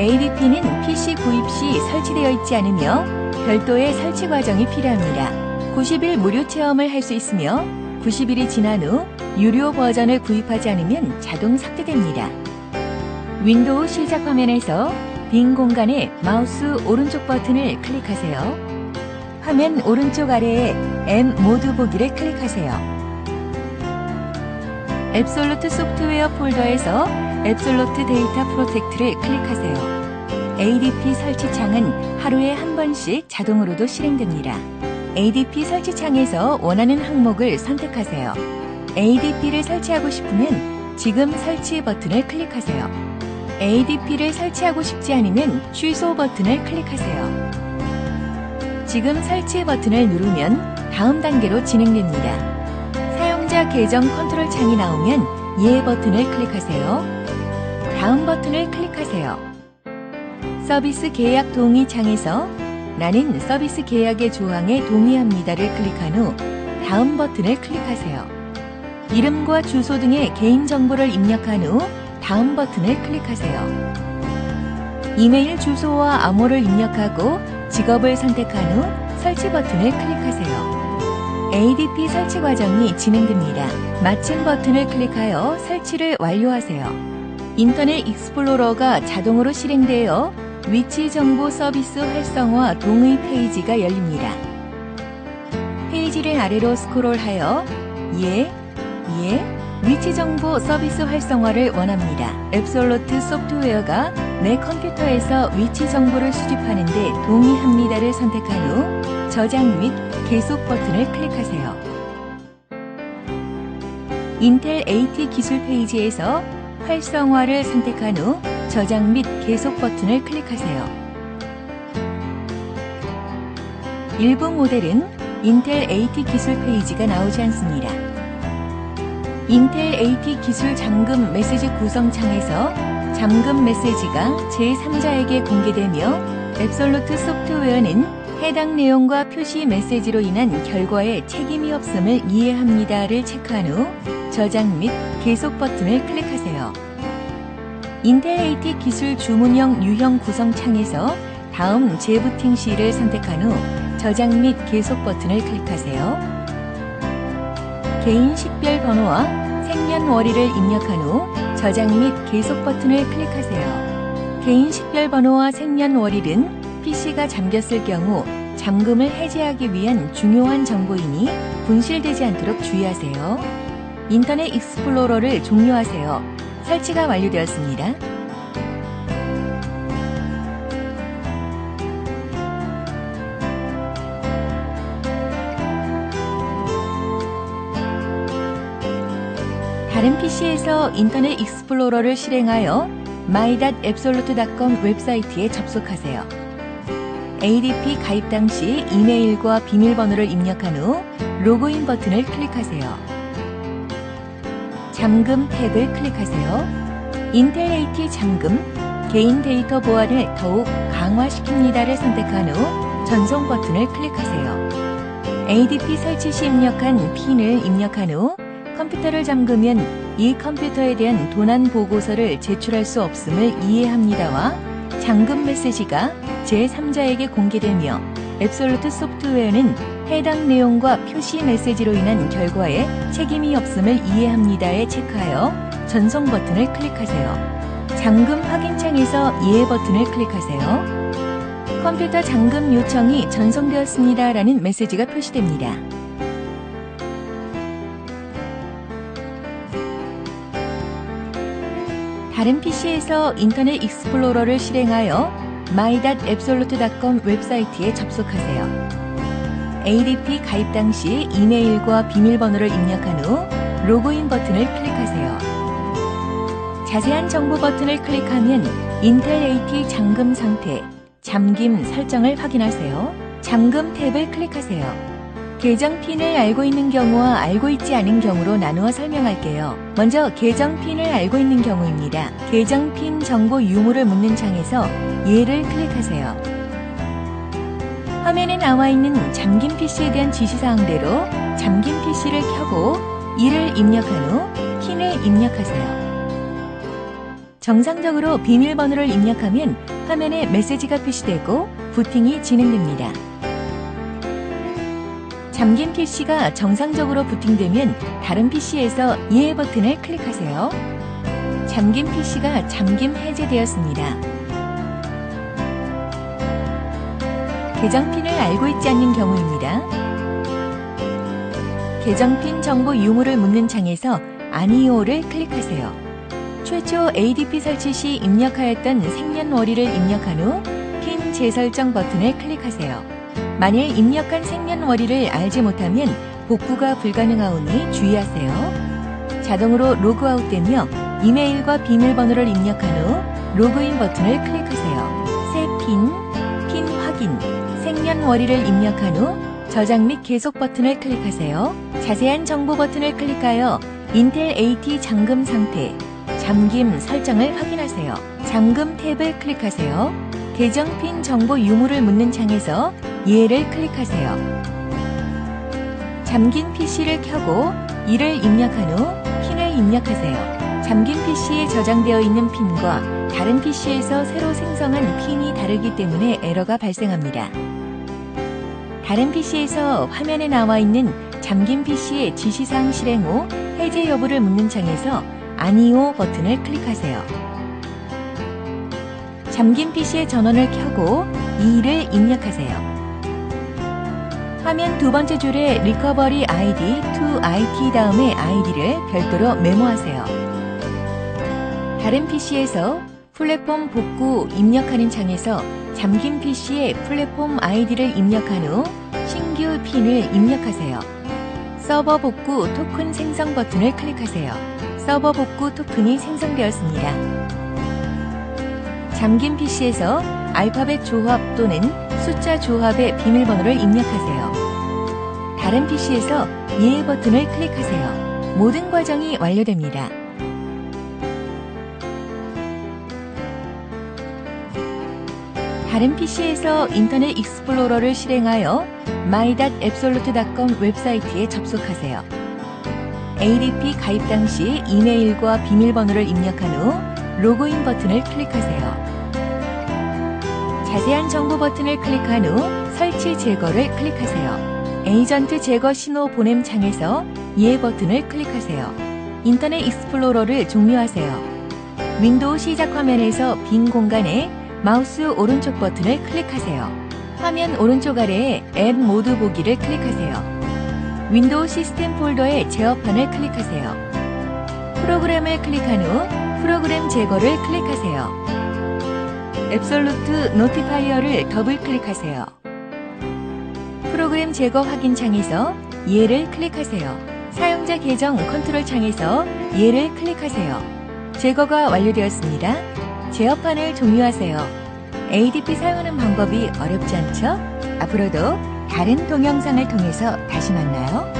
ADP는 PC 구입 시 설치되어 있지 않으며 별도의 설치 과정이 필요합니다. 90일 무료 체험을 할 수 있으며 90일이 지난 후 유료 버전을 구입하지 않으면 자동 삭제됩니다. 윈도우 시작 화면에서 빈 공간에 마우스 오른쪽 버튼을 클릭하세요. 화면 오른쪽 아래에 M 모드 보기를 클릭하세요. 앱솔루트 소프트웨어 폴더에서 앱솔루트 데이터 프로텍트를 클릭하세요. ADP 설치 창은 하루에 한 번씩 자동으로도 실행됩니다. ADP 설치 창에서 원하는 항목을 선택하세요. ADP를 설치하고 싶으면 지금 설치 버튼을 클릭하세요. ADP를 설치하고 싶지 않으면 취소 버튼을 클릭하세요. 지금 설치 버튼을 누르면 다음 단계로 진행됩니다. 사용자 계정 컨트롤 창이 나오면 예 버튼을 클릭하세요. 다음 버튼을 클릭하세요. 서비스 계약 동의 창에서 나는 서비스 계약의 조항에 동의합니다를 클릭한 후 다음 버튼을 클릭하세요. 이름과 주소 등의 개인정보를 입력한 후 다음 버튼을 클릭하세요. 이메일 주소와 암호를 입력하고 직업을 선택한 후 설치 버튼을 클릭하세요. ADP 설치 과정이 진행됩니다. 마침 버튼을 클릭하여 설치를 완료하세요. 인터넷 익스플로러가 자동으로 실행되어 위치 정보 서비스 활성화 동의 페이지가 열립니다. 페이지를 아래로 스크롤하여 예, 예, 위치 정보 서비스 활성화를 원합니다. 앱솔루트 소프트웨어가 내 컴퓨터에서 위치 정보를 수집하는데 동의합니다를 선택한 후 저장 및 계속 버튼을 클릭하세요. 인텔 AT 기술 페이지에서 활성화를 선택한 후 저장 및 계속 버튼을 클릭하세요. 일부 모델은 인텔 AT 기술 페이지가 나오지 않습니다. 인텔 AT 기술 잠금 메시지 구성 창에서 잠금 메시지가 제3자에게 공개되며 앱솔루트 소프트웨어는 해당 내용과 표시 메시지로 인한 결과에 책임이 없음을 이해합니다를 체크한 후 저장 및 계속 버튼을 클릭하세요. 인텔 AT 기술 주문형 유형 구성 창에서 다음 재부팅 시를 선택한 후 저장 및 계속 버튼을 클릭하세요. 개인 식별 번호와 생년월일을 입력한 후 저장 및 계속 버튼을 클릭하세요. 개인 식별 번호와 생년월일은 PC가 잠겼을 경우 잠금을 해제하기 위한 중요한 정보이니 분실되지 않도록 주의하세요. 인터넷 익스플로러를 종료하세요. 설치가 완료되었습니다. 다른 PC에서 인터넷 익스플로러를 실행하여 my.absolute.com 웹사이트에 접속하세요. ADP 가입 당시 이메일과 비밀번호를 입력한 후 로그인 버튼을 클릭하세요. 잠금 탭을 클릭하세요. 인텔 AT 잠금, 개인 데이터 보안을 더욱 강화시킵니다를 선택한 후 전송 버튼을 클릭하세요. ADP 설치 시 입력한 핀을 입력한 후 컴퓨터를 잠그면 이 컴퓨터에 대한 도난 보고서를 제출할 수 없음을 이해합니다와 잠금 메시지가 제3자에게 공개되며 앱솔루트 소프트웨어는 해당 내용과 표시 메시지로 인한 결과에 책임이 없음을 이해합니다에 체크하여 전송 버튼을 클릭하세요. 잠금 확인 창에서 예 버튼을 클릭하세요. 컴퓨터 잠금 요청이 전송되었습니다 라는 메시지가 표시됩니다. 다른 PC에서 인터넷 익스플로러를 실행하여 my.absolute.com 웹사이트에 접속하세요. ADP 가입 당시 이메일과 비밀번호를 입력한 후 로그인 버튼을 클릭하세요. 자세한 정보 버튼을 클릭하면 인텔 AT 잠금 상태, 잠김 설정을 확인하세요. 잠금 탭을 클릭하세요. 계정 핀을 알고 있는 경우와 알고 있지 않은 경우로 나누어 설명할게요. 먼저 계정 핀을 알고 있는 경우입니다. 계정 핀 정보 유무를 묻는 창에서 얘를 클릭하세요. 화면에 나와 있는 잠긴 PC에 대한 지시사항대로 잠긴 PC를 켜고 이를 입력한 후 핀을 입력하세요. 정상적으로 비밀번호를 입력하면 화면에 메시지가 표시되고 부팅이 진행됩니다. 잠긴 PC가 정상적으로 부팅되면 다른 PC에서 이해 버튼을 클릭하세요. 잠긴 PC가 잠김 해제되었습니다. 계정핀을 알고 있지 않는 경우입니다. 계정핀 정보 유무를 묻는 창에서 아니오를 클릭하세요. 최초 ADP 설치 시 입력하였던 생년월일을 입력한 후 핀 재설정 버튼을 클릭하세요. 만일 입력한 생년월일을 알지 못하면 복구가 불가능하오니 주의하세요. 자동으로 로그아웃되며 이메일과 비밀번호를 입력한 후 로그인 버튼을 클릭하세요. 새 핀, 생년월일을 입력한 후 저장 및 계속 버튼을 클릭하세요. 자세한 정보 버튼을 클릭하여 인텔 AT 잠금 상태, 잠김 설정을 확인하세요. 잠금 탭을 클릭하세요. 계정 핀 정보 유무를 묻는 창에서 예를 클릭하세요. 잠긴 PC를 켜고 이를 입력한 후 핀을 입력하세요. 잠긴 PC에 저장되어 있는 핀과 다른 PC에서 새로 생성한 핀이 다르기 때문에 에러가 발생합니다. 다른 PC에서 화면에 나와 있는 잠긴 PC의 지시사항 실행 후 해제 여부를 묻는 창에서 아니오 버튼을 클릭하세요. 잠긴 PC의 전원을 켜고 이를 입력하세요. 화면 두 번째 줄에 리커버리 ID to IT 다음에 아이디를 별도로 메모하세요. 다른 PC에서 플랫폼 복구 입력하는 창에서 잠긴 PC에 플랫폼 아이디를 입력한 후 신규 핀을 입력하세요. 서버 복구 토큰 생성 버튼을 클릭하세요. 서버 복구 토큰이 생성되었습니다. 잠긴 PC에서 알파벳 조합 또는 숫자 조합의 비밀번호를 입력하세요. 다른 PC에서 예 버튼을 클릭하세요. 모든 과정이 완료됩니다. 다른 PC에서 인터넷 익스플로러를 실행하여 my.absolute.com 웹사이트에 접속하세요. ADP 가입 당시 이메일과 비밀번호를 입력한 후 로그인 버튼을 클릭하세요. 자세한 정보 버튼을 클릭한 후 설치 제거를 클릭하세요. 에이전트 제거 신호 보냄 창에서 예 버튼을 클릭하세요. 인터넷 익스플로러를 종료하세요. 윈도우 시작 화면에서 빈 공간에 마우스 오른쪽 버튼을 클릭하세요. 화면 오른쪽 아래에 앱 모드 보기를 클릭하세요. 윈도우 시스템 폴더의 제어판을 클릭하세요. 프로그램을 클릭한 후 프로그램 제거를 클릭하세요. 앱솔루트 노티파이어를 더블 클릭하세요. 프로그램 제거 확인 창에서 얘를 클릭하세요. 사용자 계정 컨트롤 창에서 얘를 클릭하세요. 제거가 완료되었습니다. 제어판을 종료하세요. ADP 사용하는 방법이 어렵지 않죠? 앞으로도 다른 동영상을 통해서 다시 만나요.